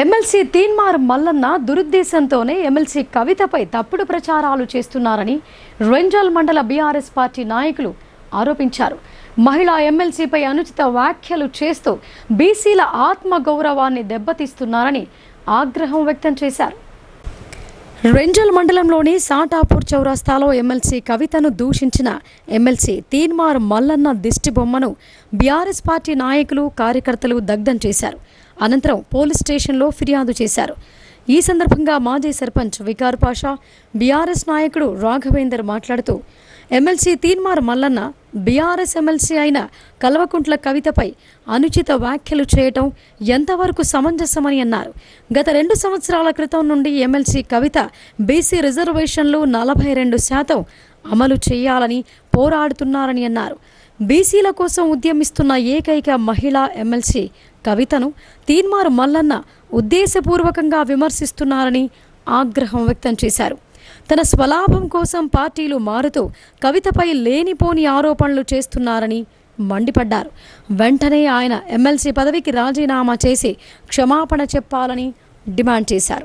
MLC Teenmar Mallanna దురుద్దేశంతోనే MLC కవితపై తప్పుడు ప్రచారాలు చేస్తున్నారని రెంజల్ మండల బీఆర్ఎస్ పార్టీ నాయకులు ఆరోపించారు. మహిళా ఎమ్మెల్సీపై అనుచిత వ్యాఖ్యలు చేస్తూ బీసీల ఆత్మగౌరవాన్ని దెబ్బతీస్తున్నారని ఆగ్రహం వ్యక్తం చేశారు. రెంజల్ మండలంలోని సాటాపూర్ చౌరస్తాలో ఎమ్మెల్సీ కవితను దూషించిన ఎమ్మెల్సీ తీన్మార్ మల్లన్న దిష్టిబొమ్మను బీఆర్ఎస్ పార్టీ నాయకులు కార్యకర్తలు దగ్ధం చేశారు. అనంతరం పోలీస్ స్టేషన్లో ఫిర్యాదు చేశారు. ఈ సందర్భంగా మాజీ సర్పంచ్ వికార్ పాషా బీఆర్ఎస్ నాయకుడు రాఘవేందర్ మాట్లాడుతూ MLC Teenmaar Mallanna BRS MLC అయిన కల్వకుంట్ల కవితపై అనుచిత వ్యాఖ్యలు చేయటం ఎంతవరకు సమంజసమని అన్నారు. గత రెండు సంవత్సరాల క్రితం నుండి ఎమ్మెల్సీ కవిత బీసీ రిజర్వేషన్లు నలభై రెండు శాతం అమలు చేయాలని పోరాడుతున్నారని అన్నారు. బీసీల కోసం ఉద్యమిస్తున్న ఏకైక మహిళా ఎమ్మెల్సీ కవితను తీన్మారు మల్లన్న ఉద్దేశపూర్వకంగా విమర్శిస్తున్నారని ఆగ్రహం వ్యక్తం చేశారు. తన స్వలాభం కోసం పార్టీలు మారుతూ కవితపై లేనిపోని ఆరోపణలు చేస్తున్నారని మండిపడ్డారు. వెంటనే ఆయన ఎమ్మెల్సీ పదవికి రాజీనామా చేసి క్షమాపణ చెప్పాలని డిమాండ్ చేశారు.